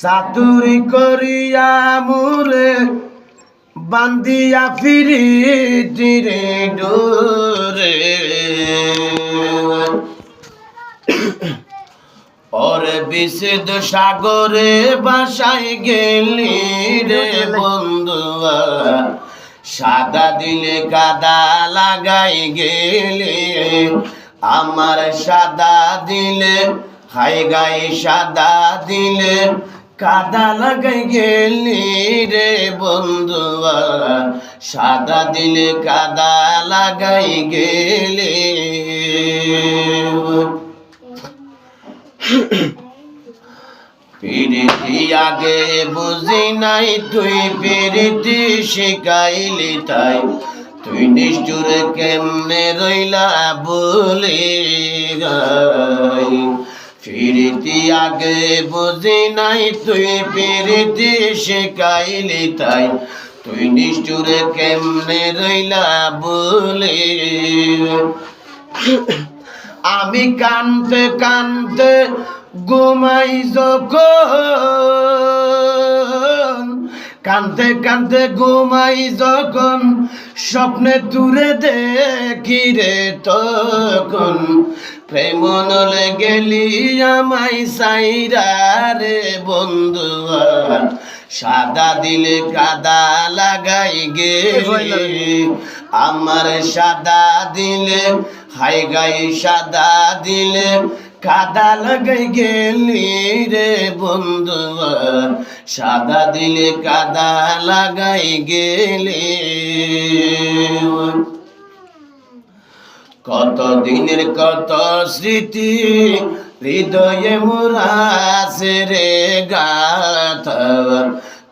সাতুরি করিয়া মুরে বান্দিয়া ফিরি তীরে ডোরে ওরে বিশুদ্ধ সাগরে বাসায় গেলি রে বন্ধুয়া সাদা দিলে কাদা লাগাই গেলে। আমার সাদা দিলে, হাই গাই সাদা দিলে কাদা লাগাই গেলি রে বন্ধুয়া সাদা দিলে কাদা লাগাই গেলে। পিরিতি আগে বুঝি নাই, তুই পিরিতি শিখাইলি তাই। তুই নিষ্ঠুর কেমনে রইলা বলে গাই। ফিরিতি আগে বুঝি নাই, তুই পিরিতি শিখাইলি তাই। তুই নিষ্ঠুর কেমনে রইলা বলে? আমি কানতে কানতে ঘুমাই যখন, কানতে কানতে ঘুমাই যখন, স্বপ্নে দূরে দেখি রে তখন। প্রেমনলে গেলি আমাই সাইরা রে বন্ধু। সাদা দিলে কাদা লাগাই গেলে। আমার সাদা দিলে হাই গাই সাদা দিলে কাদা লাগাই গেলি রে বন্ধু। সাদা দিলে কাদা লাগাই গেলে। কত দিনের কত স্মৃতি, হৃদয়ে মোরাছে রে গাথ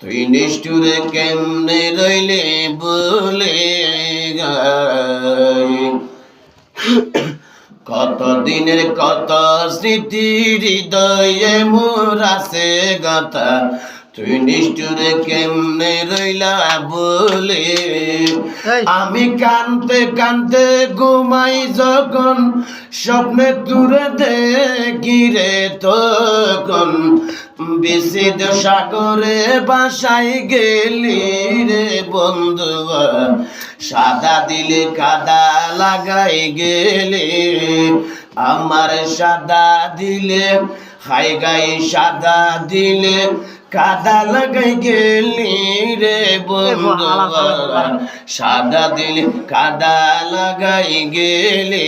তুই নিষ্ঠুরে কেমনে রইলে বলে কত দিনের কত স্মৃতি, হৃদয়ে মোরাছে গাথা তুই নিষ্ঠুরে কেমনে রইলা বলে? আমি কানতে কানতে ঘুমাই যখন স্বপ্নে দূরে দেখি রে তখন। বিশিদ সাগরে বাসাই গেলি রে বন্ধু সাদা দিলে কাদা লাগাই গেলে। আমার সাদা দিলে হাই গাই সাদা দিলে কাদা লাগাই গেলি রে বন্ধু। সাদা দিলে কাদা লাগাই গেলে।